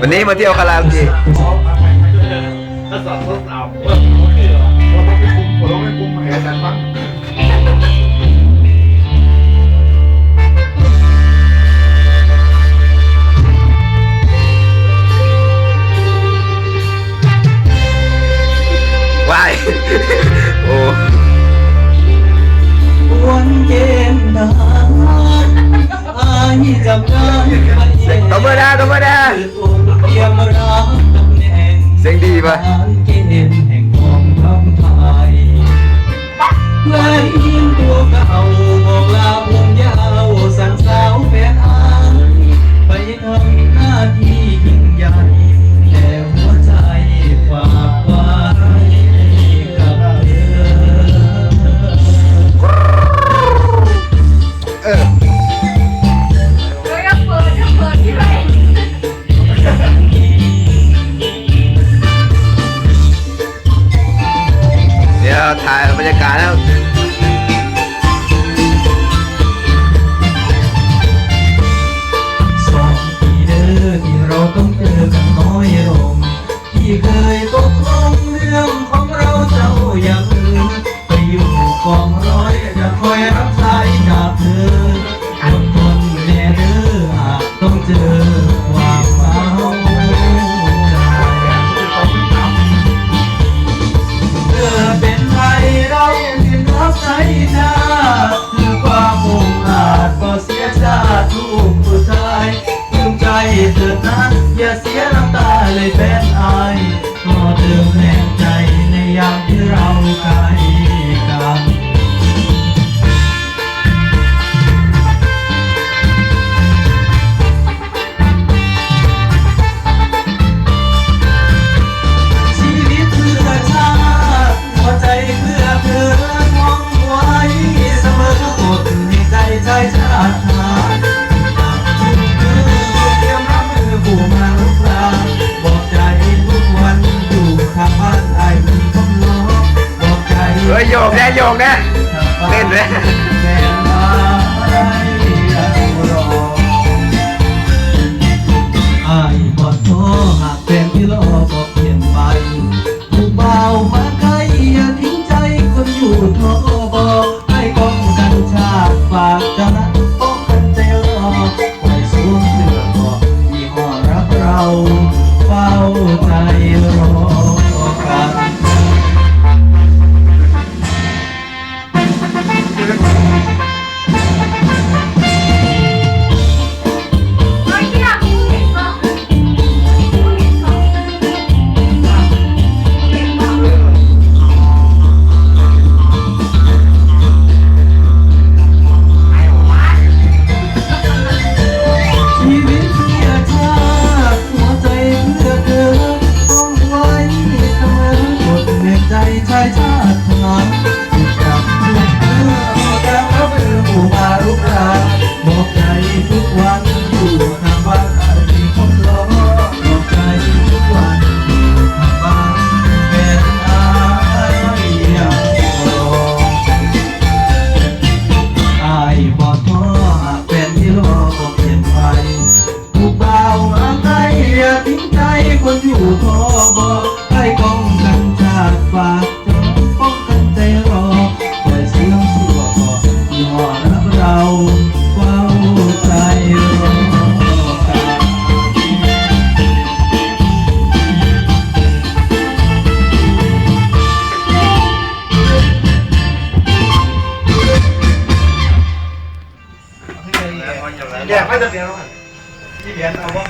วันนี้มาเที่ยวคาราโอเกะถ้าไรกันบ้วายโอ้วันเย็นนานอาจำได้ธรรมดาไรรมดา bye Baby. โยกแน่โยกแน่เต้นเลย 两块都别乱一连好不好